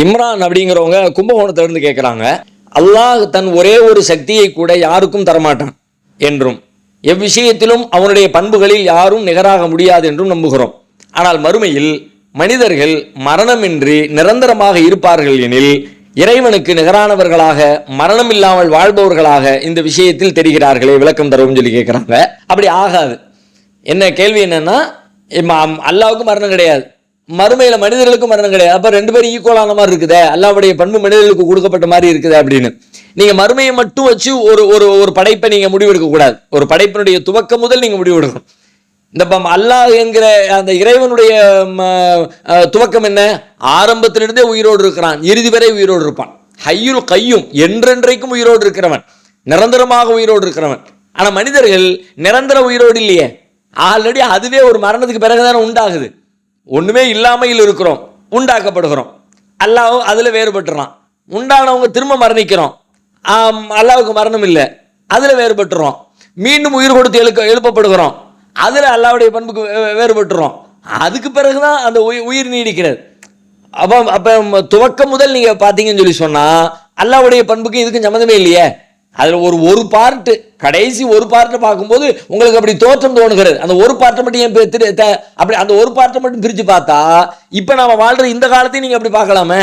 இம்ரான் அப்படிங்கிறவங்க கும்பகோணத்துல இருந்து கேட்குறாங்க அல்லாஹ் தன் ஒரே ஒரு சக்தியை கூட யாருக்கும் தரமாட்டான் என்றும் எவ்விஷயத்திலும் அவனுடைய பண்புகளில் யாரும் நிகராக முடியாது என்றும் நம்புகிறோம். ஆனால் மறுமையில் மனிதர்கள் மரணமின்றி நிரந்தரமாக இருப்பார்கள் எனில் இறைவனுக்கு நிகரானவர்களாக மரணம் இல்லாமல் வாழ்பவர்களாக இந்த விஷயத்தில் தெரிகிறார்களே விளக்கம் தரும் சொல்லி கேட்குறாங்க அப்படி ஆகாது. என்ன கேள்வி என்னன்னா அல்லாவுக்கு அம்- மரணம் கிடையாது. மறுமையில மனிதர்களுக்கும் மரணம் கிடையாது. அப்ப ரெண்டு பேரும் ஈக்குவலான மாதிரி இருக்குதே. அல்லாவுடைய பண்பு மனிதர்களுக்கு கொடுக்கப்பட்ட மாதிரி இருக்குது அப்படின்னு. நீங்க மறுமையை மட்டும் வச்சு ஒரு ஒரு ஒரு படைப்பை நீங்க முடிவெடுக்க கூடாது. ஒரு படைப்பினுடைய துவக்கம் முதல் நீங்க முடிவெடுக்கணும். இந்த பம் அல்லாஹ் என்கிற அந்த இறைவனுடைய ம, துவக்கம் என்ன? ஆரம்பத்திலிருந்தே உயிரோடு இருக்கிறான். இறுதி வரை உயிரோடு இருப்பான். ஹையுல் கையும் என்றென்றைக்கும் உயிரோடு இருக்கிறவன். நிரந்தரமாக உயிரோடு இருக்கிறவன். ஆனா மனிதர்கள் நிரந்தர உயிரோடு இல்லையே. ஆல்ரெடி அதுவே ஒரு மரணத்துக்கு பிறகுதானே உண்டாகுது. ஒன்றுமே இல்லாமையில் இருக்கிறோம் உண்டாக்கப்படுகிறோம். அல்லாஹ் அதில் வேறுபட்டுறான். உண்டானவங்க திரும்ப மரணிக்கிறோம். அல்லாவுக்கு மரணம் இல்லை. அதில் வேறுபட்டுறோம். மீண்டும் உயிர் கொடுத்து எழுக்க எழுப்பப்படுகிறோம். அதில் அல்லாவுடைய பண்புக்கு வே- வேறுபட்டுறோம். அதுக்கு பிறகுதான் அந்த உயிர் உயிர் நீடிக்கிறது. அப்போ அப்போ துவக்கம் முதல் நீங்கள் பார்த்தீங்கன்னு சொல்லி சொன்னால் அல்லாவுடைய பண்புக்கு இதுக்கும் சம்மந்தமே இல்லையே. அதில் ஒரு ஒரு பார்ட்டு கடைசி ஒரு பார்ட்டை பார்க்கும்போது உங்களுக்கு அப்படி தோற்றம் தோணுகிறது. அந்த ஒரு பார்ட்டை மட்டும் ஏன் அப்படி அந்த ஒரு பார்ட்டை மட்டும் பிரித்து பார்த்தா இப்போ நம்ம வாழ்கிற இந்த காலத்தையும் நீங்கள் அப்படி பார்க்கலாமே?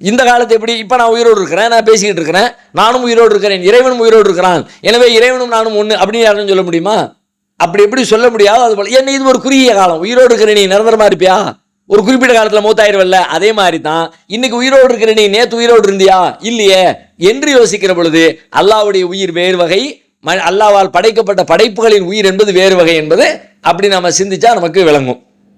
இந்த காலத்தை எப்படி இப்போ நான் உயிரோடு இருக்கிறேன் நான் பேசிக்கிட்டு இருக்கிறேன் நானும் உயிரோடு இருக்கிறேன் இறைவனும் உயிரோடு இருக்கிறான். எனவே இறைவனும் நானும் ஒன்று அப்படின்னு யாரும் சொல்ல முடியுமா? அப்படி எப்படி சொல்ல முடியாது அது போல். என்ன இது ஒரு குறுகிய காலம். உயிரோடு இருக்கிற நீ நிரந்தரமாக இருப்பியா? ஒரு குறிப்பிட்ட காலத்தில் மூத்தாயிருவல்ல? அதே மாதிரி தான் இன்னைக்கு உயிரோடு இருக்கிற நீ நேற்று உயிரோடு இருந்தியா? இல்லையே. என்று யோசிக்கிற பொழுது அல்லாஹ்வுடைய உயிர் வேறு வகை ம- படைக்கப்பட்ட படைப்புகளின் உயிர் என்பது வேறு வகை என்பது அப்படி நம்ம சிந்திச்சா நமக்கு விளங்கும்.